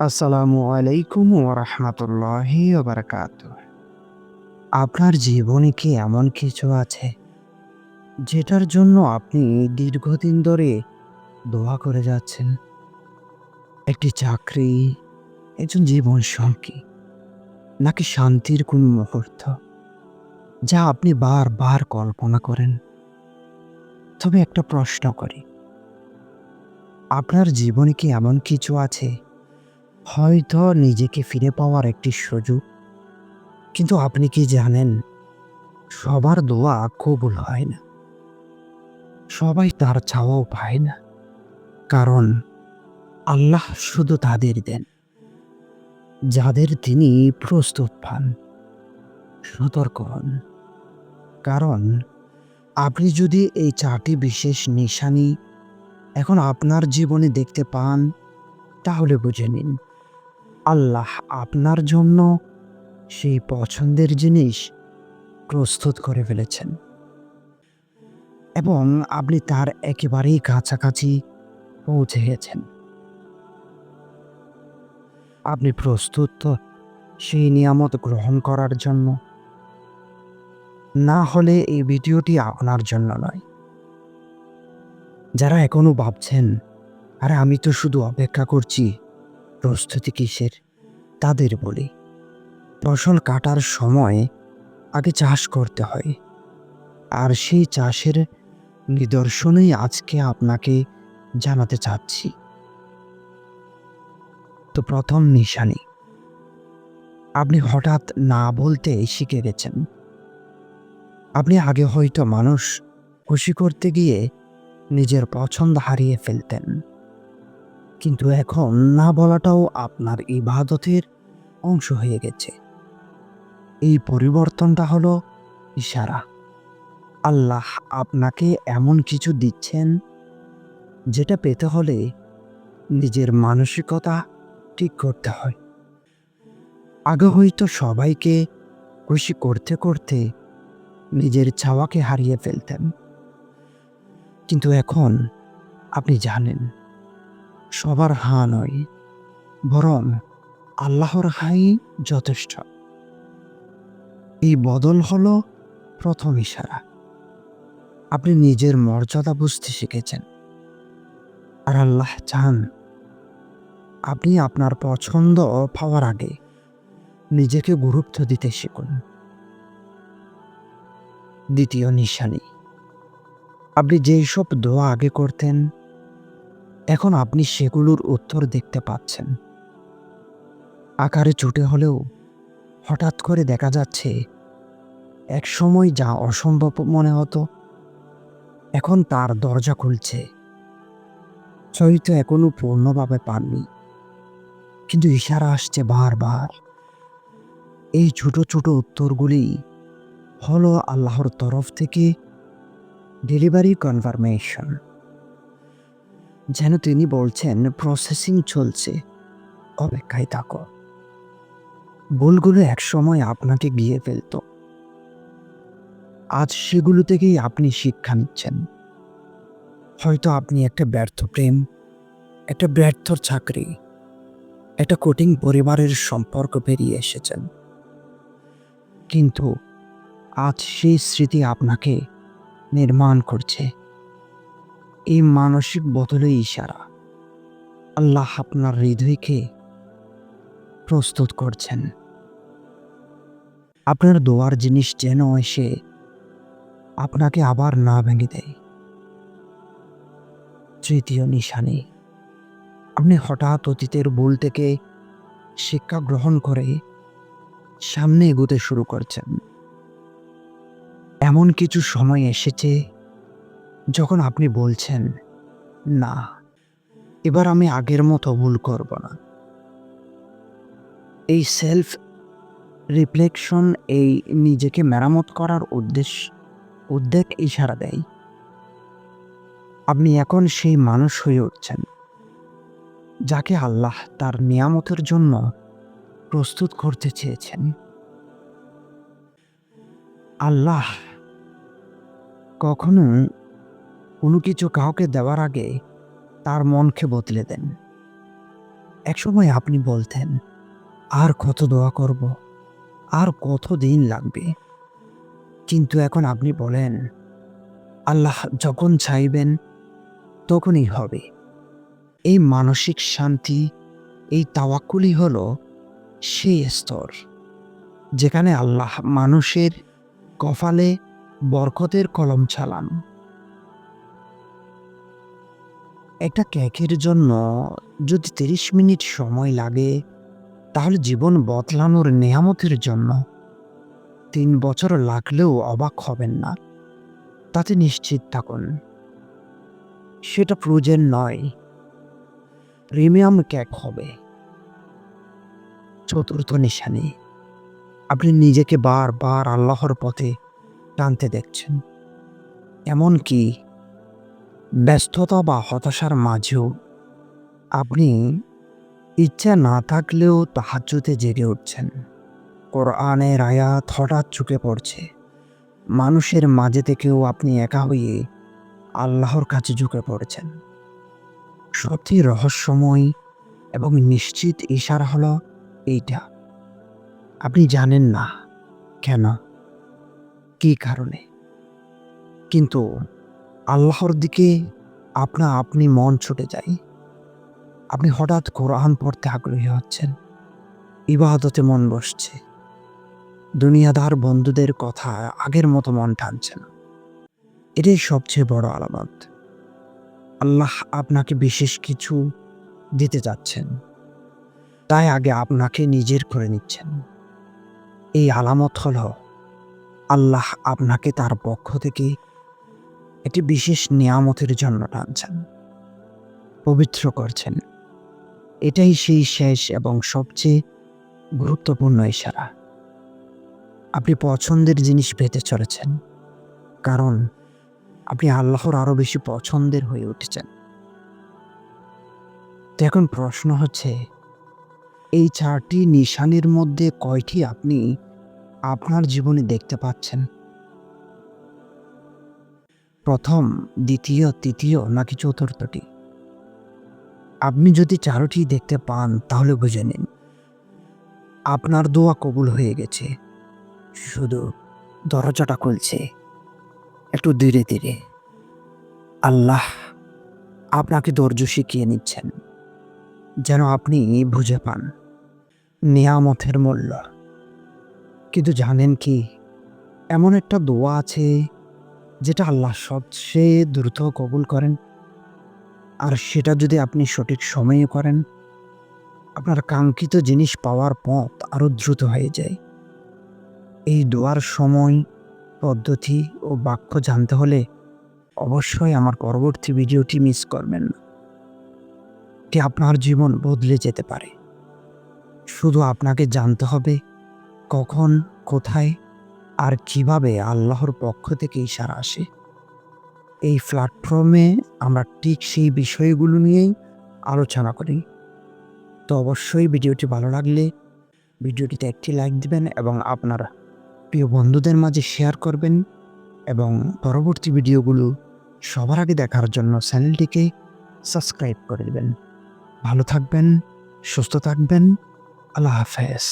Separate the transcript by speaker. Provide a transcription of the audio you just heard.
Speaker 1: আসসালামু আলাইকুম ওরহমতুল্লাহি বারাকাত আপনার জীবনে কি এমন কিছু আছে যেটার জন্য আপনি দীর্ঘদিন ধরে দোয়া করে যাচ্ছেন? একটি চাকরি, একজন জীবন সঙ্গী, নাকি শান্তির কোন মুহূর্ত যা আপনি বারবার কল্পনা করেন? তবে একটা প্রশ্ন করি, আপনার জীবনে কি এমন কিছু আছে হয়তো নিজেকে ফিরে পাওয়ার একটি সুযোগ। কিন্তু আপনি কি জানেন, সবার দোয়া কবুল হয় না। সবাই তার চাওয়াও পায় না। কারণ আল্লাহ শুধু তাদের দেন, যাদের তিনি প্রস্তুত পান। সতর্ক হন। কারণ আপনি যদি এই চারটি বিশেষ নিশানি এখন আপনার জীবনে দেখতে পান, তাহলে বুঝে নিন আল্লাহ আপনার জন্য সেই পছন্দের জিনিস প্রস্তুত করে ফেলেছেন। এবং আপনি তার একেবারেই কাছাকাছি পৌঁছে গেছেন। আপনি প্রস্তুত সেই নিয়ামত গ্রহণ করার জন্য। না হলে এই ভিডিওটি আপনার জন্য নয়। যারা এখনও ভাবছেন, আরে আমি তো শুধু অপেক্ষা করছি। প্রস্তুতি কিসের? তাদের বলি। ফসল কাটার সময় আগে চাষ করতে হয়। আর সেই চাষের নিদর্শনই আজকে আপনাকে জানাতে চাচ্ছি। তো প্রথম নিশানি। আপনি হঠাৎ না বলতে শিখে গেছেন। আপনি আগে হয়তো মানুষ খুশি করতে গিয়ে নিজের পছন্দ হারিয়ে ফেলতেন। কিন্তু এখন না বলাটাও আপনার ইবাদতের অংশ হয়ে গেছে। এই পরিবর্তনটা হলো ইশারা। আল্লাহ আপনাকে এমন কিছু দিচ্ছেন যেটা পেতে হলে নিজের মানসিকতা ঠিক করতে হয়। আগে হয়তো সবাইকে খুশি করতে করতে নিজের ছাওয়াকে হারিয়ে ফেলতেন। কিন্তু এখন আপনি জানেন সবার হা নয়, বরং আল্লাহর হাই যথেষ্ট। এই বদল হলো প্রথম ইশারা। আপনি নিজের মর্যাদা বুঝতে শিখেছেন। আর আল্লাহ চান আপনি আপনার পছন্দ পাওয়ার আগে নিজেকে গুরুত্ব দিতে শিখুন। দ্বিতীয় নিশানি। আপনি যেই সব দোয়া আগে করতেন এখন আপনি সেগুলোর উত্তর দেখতে পাচ্ছেন। আকারে ছুটে হলেও হঠাৎ করে দেখা যাচ্ছে এক সময় যা অসম্ভব মনে হতো, এখন তার দরজা খুলছে। হয়তো এখনও পূর্ণভাবে পাননি, কিন্তু ইশারা আসছে বারবার। এই ছোট ছোট উত্তরগুলি হলো আল্লাহর তরফ থেকে ডেলিভারি কনফার্মেশন যেন তিনি বলছেন প্রসেসিং চলছে। অপেক্ষায় থাকো। ভুলগুলো একসময় আপনাকে গিয়ে ফেলত। আজ সেগুলো থেকেই আপনি শিক্ষা নিচ্ছেন। হয়তো আপনি একটা ব্যর্থ প্রেম, একটা ব্যর্থ চাকরি, একটা কোটিং পরিবারের সম্পর্ক পেরিয়ে এসেছেন। কিন্তু আজ সেই স্মৃতি আপনাকে নির্মাণ করছে। এই মানসিক বদলে ইশারা আল্লাহ আপনার হৃদয়কে প্রস্তুত করছেন। আপনার দোয়ার জিনিস যেন এসে আপনাকে আবার না ভেঙে দেয়। তৃতীয় নিশানি আপনি হঠাৎ অতীতের ভুল থেকে শিক্ষা গ্রহণ করে সামনে এগোতে শুরু করছেন। এমন কিছু সময় এসেছে যখন আপনি বলছেন, না, এবার আমি আগের মতো ভুল করব না। এই সেলফ রিফ্লেকশন এই নিজেকে মেরামত করার উদ্দেশ্য, উদ্বেগ ইশারা দেয়। আপনি এখন সেই মানুষ হয়ে উঠছেন, যাকে আল্লাহ তার নিয়ামতের জন্য প্রস্তুত করতে চেয়েছেন। আল্লাহ কখনো কোনো কিছু কাউকে দেওয়ার আগে তার মনকে বদলে দেন। একসময় আপনি বলতেন, আর কত দোয়া করব, আর কত দিন লাগবে? কিন্তু এখন আপনি বলেন, আল্লাহ যখন চাইবেন, তখনই হবে। এই মানসিক শান্তি, এই তাওয়াক্কুলি হল সেই স্তর, যেখানে আল্লাহ মানুষের কপালে বরকতের কলম চালান। একটা কেকের জন্য যদি তিরিশ মিনিট সময় লাগে, তাহলে জীবন বদলানোর নেয়ামতের জন্য। তিন বছর লাগলেও অবাক হবেন না। তাতে নিশ্চিত থাকুন। সেটা ফ্রোজেন নয়, প্রিমিয়াম কেক হবে। চতুর্থ নিশানি, আপনি নিজেকে বারবার আল্লাহর পথে টানতে দেখছেন। এমনকি ব্যস্ততা বা হতাশার মাঝেও আপনি ইচ্ছা না থাকলেও তাহাজ্জুদে জেগে উঠছেন। কোরআনের আয়াত হঠাৎ চুকে পড়ছে। মানুষের মাঝে থেকেও আপনি একা হয়ে আল্লাহর কাছে ঝুঁকে পড়েছেন। সবচেয়ে রহস্যময় এবং নিশ্চিত ইশারা হলো এইটা। আপনি জানেন না কেন? কী কারণে? কিন্তু আল্লাহর দিকে আপনা আপনি মন ছুটে যায়। আপনি হঠাৎ কোরআন পড়তে আগ্রহী হচ্ছেন। ইবাদতে মন বসছে। দুনিয়াদার বন্ধুদের কথা আগের মতো মন টানছে না। এটাই সবচেয়ে বড় আলামত। আল্লাহ আপনাকে বিশেষ কিছু দিতে যাচ্ছেন। তাই আগে আপনাকে নিজের করে নিচ্ছেন। এই আলামত হল আল্লাহ আপনাকে তার পক্ষ থেকে একটি বিশেষ নিয়ামতের জন্য টানছেন। পবিত্র করছেন। এটাই সেই শেষ এবং সবচেয়ে গুরুত্বপূর্ণ ইশারা। আপনি পছন্দের জিনিস পেতে চলেছেন, কারণ আপনি আল্লাহর আরও বেশি পছন্দের হয়ে উঠেছেন। তো এখন প্রশ্ন হচ্ছে, এই চারটি নিশানির মধ্যে কয়টি আপনি আপনার জীবনে দেখতে পাচ্ছেন? প্রথম, দ্বিতীয়, তৃতীয় নাকি চতুর্থটি? আপনি যদি চারোটি দেখতে পান, তাহলে বুঝে নিন। আপনার দোয়া কবুল হয়ে গেছে। শুধু দরজাটা খুলছে। একটু ধীরে ধীরে। আল্লাহ আপনাকে ধৈর্য শিখিয়ে নিচ্ছেন। যেন আপনি বুঝে পান। নিয়ামতের মূল্য। কিন্তু জানেন কি? এমন একটা দোয়া আছে যেটা আল্লাহ সবচেয়ে দ্রুত কবুল করেন। আর সেটা যদি আপনি সঠিক সময়ে করেন, আপনার কাঙ্ক্ষিত জিনিস পাওয়ার পথ আরও দ্রুত হয়ে যায়। এই দোয়ার সময়, পদ্ধতি ও বাক্য জানতে হলে অবশ্যই আমার পরবর্তী ভিডিওটি মিস করবেন না। এটি আপনার জীবন বদলে যেতে পারে। শুধু আপনাকে জানতে হবে কখন, কোথায় আর কীভাবে আল্লাহর পক্ষ থেকে ইশারা আসে? এই প্ল্যাটফর্মে আমরা ঠিক সেই বিষয়গুলো নিয়েই আলোচনা করি। তো অবশ্যই ভিডিওটি ভালো লাগলে ভিডিওটিতে একটি লাইক দিবেন এবং আপনার প্রিয় বন্ধুদের মাঝে শেয়ার করবেন এবং পরবর্তী ভিডিওগুলো সবার আগে দেখার জন্য চ্যানেলটিকে সাবস্ক্রাইব করে দেবেন। ভালো থাকবেন, সুস্থ থাকবেন, আল্লাহ হাফেজ।